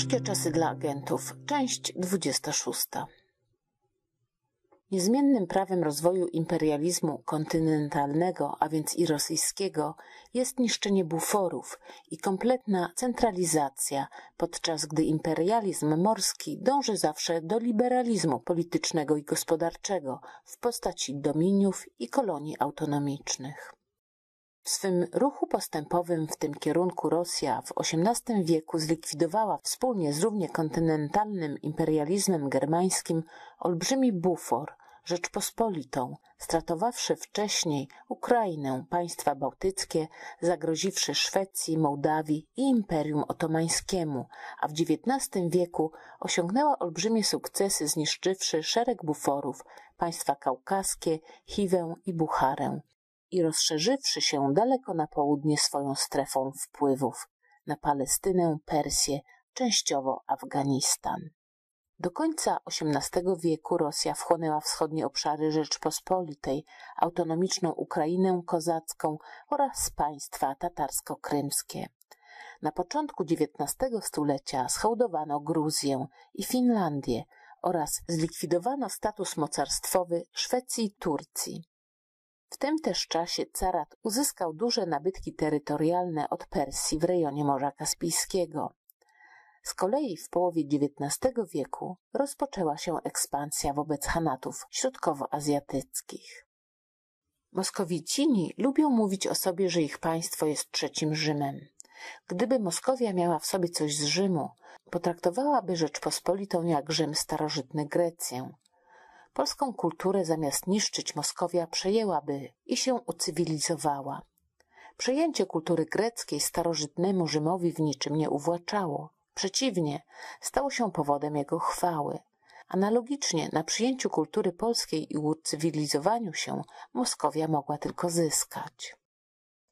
Ciężkie czasy dla agentów. Część 26. Niezmiennym prawem rozwoju imperializmu kontynentalnego, a więc i rosyjskiego, jest niszczenie buforów i kompletna centralizacja, podczas gdy imperializm morski dąży zawsze do liberalizmu politycznego i gospodarczego w postaci dominiów i kolonii autonomicznych. W swym ruchu postępowym w tym kierunku Rosja w XVIII wieku zlikwidowała wspólnie z równie kontynentalnym imperializmem germańskim olbrzymi bufor, Rzeczpospolitą, stratowawszy wcześniej Ukrainę, państwa bałtyckie, zagroziwszy Szwecji, Mołdawii i Imperium Otomańskiemu, a w XIX wieku osiągnęła olbrzymie sukcesy zniszczywszy szereg buforów, państwa kaukaskie, Chiwę i Bucharę i rozszerzywszy się daleko na południe swoją strefą wpływów, na Palestynę, Persję, częściowo Afganistan. Do końca XVIII wieku Rosja wchłonęła wschodnie obszary Rzeczpospolitej, autonomiczną Ukrainę kozacką oraz państwa tatarsko-krymskie. Na początku XIX stulecia schołdowano Gruzję i Finlandię oraz zlikwidowano status mocarstwowy Szwecji i Turcji. W tym też czasie carat uzyskał duże nabytki terytorialne od Persji w rejonie Morza Kaspijskiego. Z kolei w połowie XIX wieku rozpoczęła się ekspansja wobec Hanatów środkowoazjatyckich. Moskowicini lubią mówić o sobie, że ich państwo jest trzecim Rzymem. Gdyby Moskowia miała w sobie coś z Rzymu, potraktowałaby Rzeczpospolitą jak Rzym starożytny Grecję. Polską kulturę zamiast niszczyć Moskowia przejęłaby i się ucywilizowała. Przejęcie kultury greckiej starożytnemu Rzymowi w niczym nie uwłaczało. Przeciwnie, stało się powodem jego chwały. Analogicznie na przyjęciu kultury polskiej i ucywilizowaniu się Moskowia mogła tylko zyskać.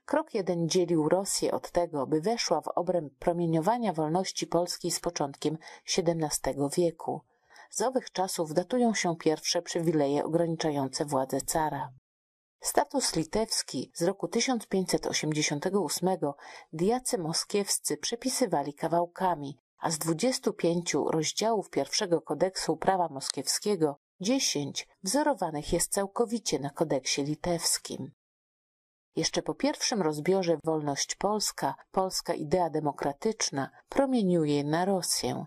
Krok jeden dzielił Rosję od tego, by weszła w obręb promieniowania wolności polskiej z początkiem XVII wieku. Z owych czasów datują się pierwsze przywileje ograniczające władzę cara. Status litewski z roku 1588 diacy moskiewscy przepisywali kawałkami, a z 25 rozdziałów pierwszego kodeksu prawa moskiewskiego 10 wzorowanych jest całkowicie na kodeksie litewskim. Jeszcze po pierwszym rozbiorze wolność polska, polska idea demokratyczna promieniuje na Rosję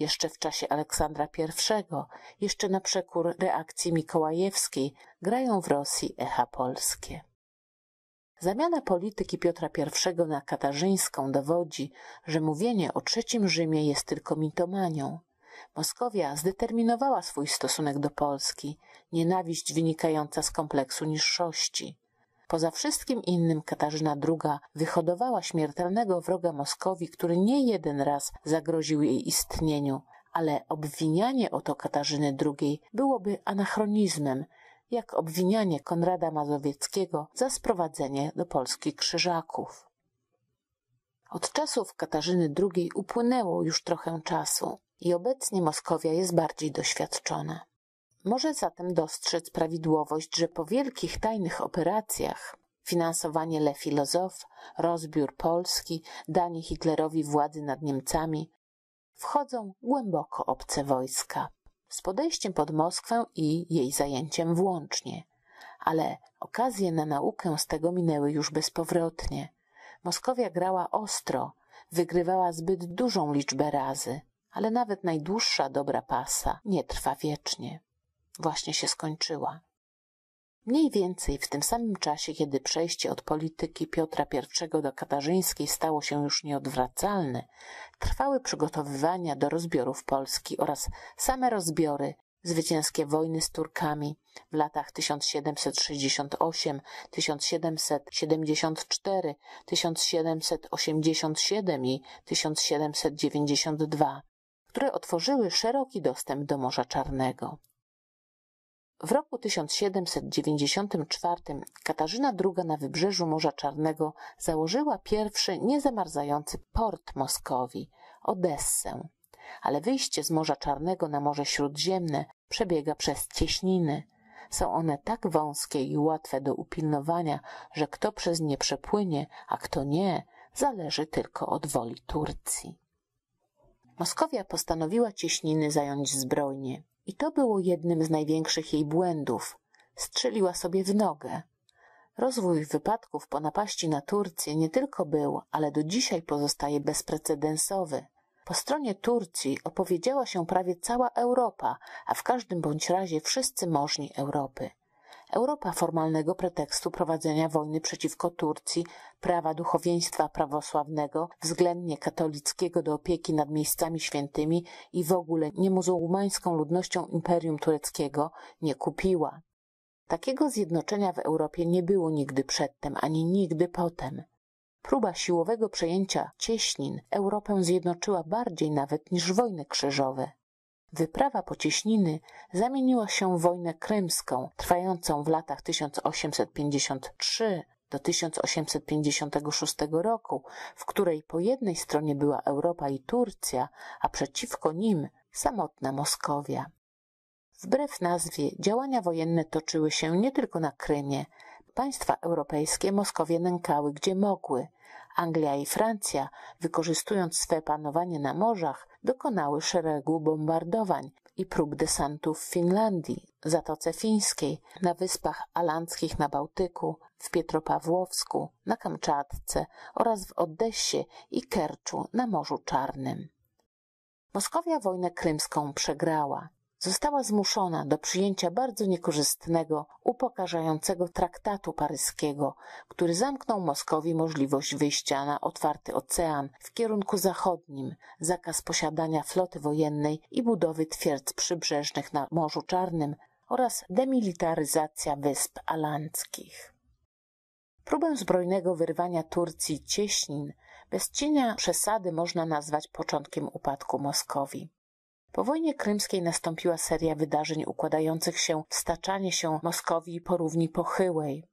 jeszcze w czasie Aleksandra I, jeszcze na przekór reakcji mikołajewskiej, grają w Rosji echa polskie. Zamiana polityki Piotra I na katarzyńską dowodzi, że mówienie o trzecim Rzymie jest tylko mitomanią. Moskowia zdeterminowała swój stosunek do Polski, nienawiść wynikająca z kompleksu niższości. Poza wszystkim innym Katarzyna II wyhodowała śmiertelnego wroga Moskowi, który nie jeden raz zagroził jej istnieniu, ale obwinianie o to Katarzyny II byłoby anachronizmem, jak obwinianie Konrada Mazowieckiego za sprowadzenie do Polski krzyżaków. Od czasów Katarzyny II upłynęło już trochę czasu i obecnie Moskowia jest bardziej doświadczona. Może zatem dostrzec prawidłowość, że po wielkich tajnych operacjach finansowanie Le rozbiór Polski, danie Hitlerowi władzy nad Niemcami wchodzą głęboko obce wojska z podejściem pod Moskwę i jej zajęciem włącznie. Ale okazje na naukę z tego minęły już bezpowrotnie. Moskowia grała ostro, wygrywała zbyt dużą liczbę razy, ale nawet najdłuższa dobra pasa nie trwa wiecznie właśnie się skończyła. Mniej więcej w tym samym czasie, kiedy przejście od polityki Piotra I do katarzyńskiej stało się już nieodwracalne, trwały przygotowywania do rozbiorów Polski oraz same rozbiory, zwycięskie wojny z Turkami w latach 1768, 1774, 1787 i 1792, które otworzyły szeroki dostęp do Morza Czarnego. W roku 1794 Katarzyna II na wybrzeżu Morza Czarnego założyła pierwszy niezamarzający port Moskowi Odessę, ale wyjście z Morza Czarnego na Morze Śródziemne przebiega przez cieśniny. Są one tak wąskie i łatwe do upilnowania, że kto przez nie przepłynie, a kto nie, zależy tylko od woli Turcji. Moskowia postanowiła cieśniny zająć zbrojnie i to było jednym z największych jej błędów. Strzeliła sobie w nogę. Rozwój wypadków po napaści na Turcję nie tylko był, ale do dzisiaj pozostaje bezprecedensowy. Po stronie Turcji opowiedziała się prawie cała Europa, a w każdym bądź razie wszyscy możni Europy. Europa formalnego pretekstu prowadzenia wojny przeciwko Turcji, prawa duchowieństwa prawosławnego, względnie katolickiego do opieki nad miejscami świętymi i w ogóle niemuzułmańską ludnością Imperium Tureckiego nie kupiła. Takiego zjednoczenia w Europie nie było nigdy przedtem, ani nigdy potem. Próba siłowego przejęcia cieśnin Europę zjednoczyła bardziej nawet niż wojny krzyżowe. Wyprawa po cieśniny zamieniła się w wojnę krymską, trwającą w latach 1853 do 1856 roku, w której po jednej stronie była Europa i Turcja, a przeciwko nim samotna Moskowia. Wbrew nazwie, działania wojenne toczyły się nie tylko na Krymie. Państwa europejskie Moskowie nękały gdzie mogły. Anglia i Francja, wykorzystując swe panowanie na morzach, dokonały szeregu bombardowań i prób desantów w Finlandii, Zatoce Fińskiej, na Wyspach Alandzkich na Bałtyku, w Pietropawłowsku, na Kamczatce oraz w Odessie i Kerczu na Morzu Czarnym. Moskowia wojnę krymską przegrała została zmuszona do przyjęcia bardzo niekorzystnego, upokarzającego traktatu paryskiego, który zamknął Moskowi możliwość wyjścia na otwarty ocean w kierunku zachodnim, zakaz posiadania floty wojennej i budowy twierdz przybrzeżnych na Morzu Czarnym oraz demilitaryzacja wysp alandzkich. Próbę zbrojnego wyrwania Turcji cieśnin bez cienia przesady można nazwać początkiem upadku Moskowii. Po wojnie krymskiej nastąpiła seria wydarzeń układających się w staczanie się Moskowii po równi pochyłej.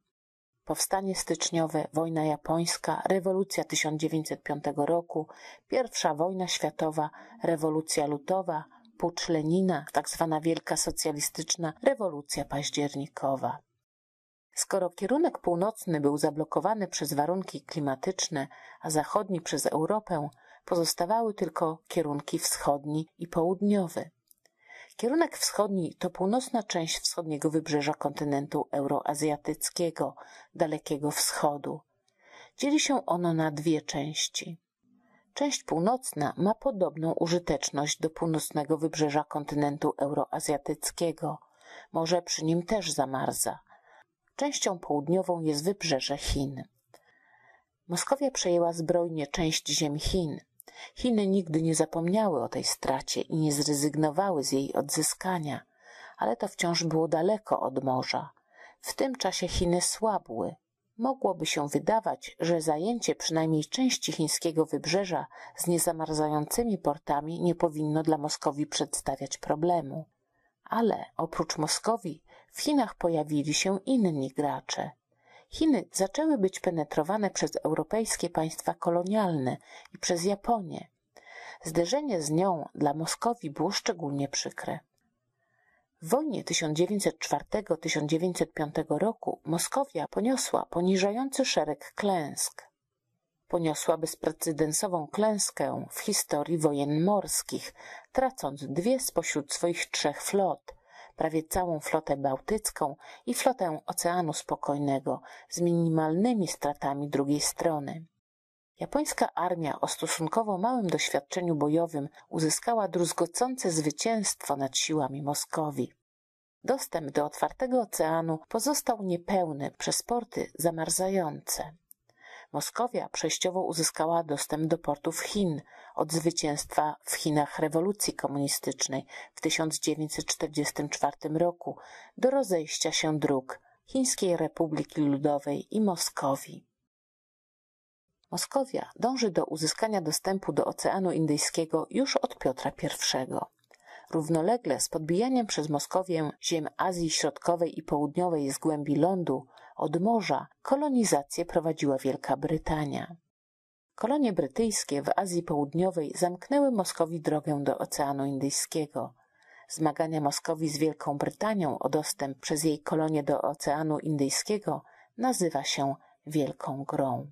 Powstanie styczniowe, wojna japońska, rewolucja 1905 roku, pierwsza wojna światowa, rewolucja lutowa, pucz Lenina, tak zwana wielka socjalistyczna rewolucja październikowa. Skoro kierunek północny był zablokowany przez warunki klimatyczne, a zachodni przez Europę, pozostawały tylko kierunki wschodni i południowy. Kierunek wschodni to północna część wschodniego wybrzeża kontynentu euroazjatyckiego, Dalekiego Wschodu. Dzieli się ono na dwie części. Część północna ma podobną użyteczność do północnego wybrzeża kontynentu euroazjatyckiego. Morze przy nim też zamarza. Częścią południową jest wybrzeże Chin. Moskowia przejęła zbrojnie część ziem Chin. Chiny nigdy nie zapomniały o tej stracie i nie zrezygnowały z jej odzyskania, ale to wciąż było daleko od morza. W tym czasie Chiny słabły. Mogłoby się wydawać, że zajęcie przynajmniej części chińskiego wybrzeża z niezamarzającymi portami nie powinno dla Moskowii przedstawiać problemu. Ale oprócz Moskowii w Chinach pojawili się inni gracze. Chiny zaczęły być penetrowane przez europejskie państwa kolonialne i przez Japonię. Zderzenie z nią dla Moskowii było szczególnie przykre. W wojnie 1904-1905 roku Moskowia poniosła poniżający szereg klęsk. Poniosła bezprecedensową klęskę w historii wojen morskich, tracąc dwie spośród swoich trzech flot, prawie całą flotę bałtycką i flotę Oceanu Spokojnego z minimalnymi stratami drugiej strony. Japońska armia o stosunkowo małym doświadczeniu bojowym uzyskała druzgocące zwycięstwo nad siłami Moskowii. Dostęp do otwartego oceanu pozostał niepełny przez porty zamarzające. Moskowia przejściowo uzyskała dostęp do portów Chin od zwycięstwa w Chinach rewolucji komunistycznej w 1944 roku do rozejścia się dróg Chińskiej Republiki Ludowej i Moskowii. Moskowia dąży do uzyskania dostępu do Oceanu Indyjskiego już od Piotra I. Równolegle z podbijaniem przez Moskowię ziem Azji Środkowej i Południowej z głębi lądu od morza kolonizację prowadziła Wielka Brytania. Kolonie brytyjskie w Azji Południowej zamknęły Moskowi drogę do Oceanu Indyjskiego. Zmagania Moskowi z Wielką Brytanią o dostęp przez jej kolonie do Oceanu Indyjskiego nazywa się Wielką Grą.